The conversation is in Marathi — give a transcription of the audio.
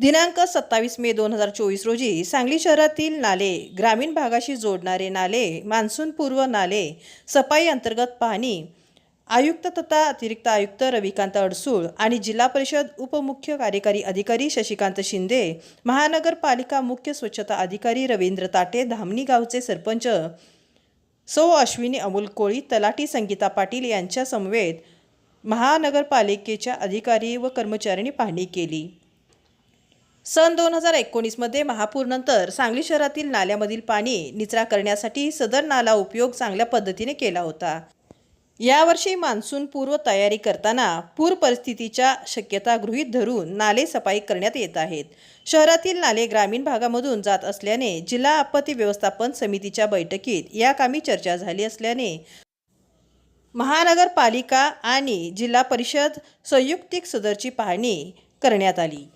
दिनांक सत्तावीस मे दोन हजार चोवीस रोजी सांगली शहरातील नाले ग्रामीण भागाशी जोडणारे नाले मान्सूनपूर्व नाले सफाई अंतर्गत पाहणी आयुक्त तथा अतिरिक्त आयुक्त रविकांत अडसूळ आणि जिल्हा परिषद उपमुख्य कार्यकारी अधिकारी शशिकांत शिंदे महानगरपालिका मुख्य स्वच्छता अधिकारी रवींद्र ताटे धामणी गावचे सरपंच सौ अश्विनी अमोल कोळी तलाठी संगीता पाटील यांच्यासमवेत महानगरपालिकेच्या अधिकारी व कर्मचाऱ्यांनी पाहणी केली. सन दोन हजार एकोणीसमध्ये महापूरनंतर सांगली शहरातील नाल्यामधील पाणी निचरा करण्यासाठी सदर नाला उपयोग चांगल्या पद्धतीने केला होता. यावर्षी मान्सून पूर्व तयारी करताना पूर परिस्थितीच्या शक्यता गृहीत धरून नाले सफाई करण्यात येत आहेत. शहरातील नाले ग्रामीण भागामधून जात असल्याने जिल्हा आपत्ती व्यवस्थापन समितीच्या बैठकीत या कामी चर्चा झाली असल्याने महानगरपालिका आणि जिल्हा परिषद संयुक्तिक सदरची पाहणी करण्यात आली.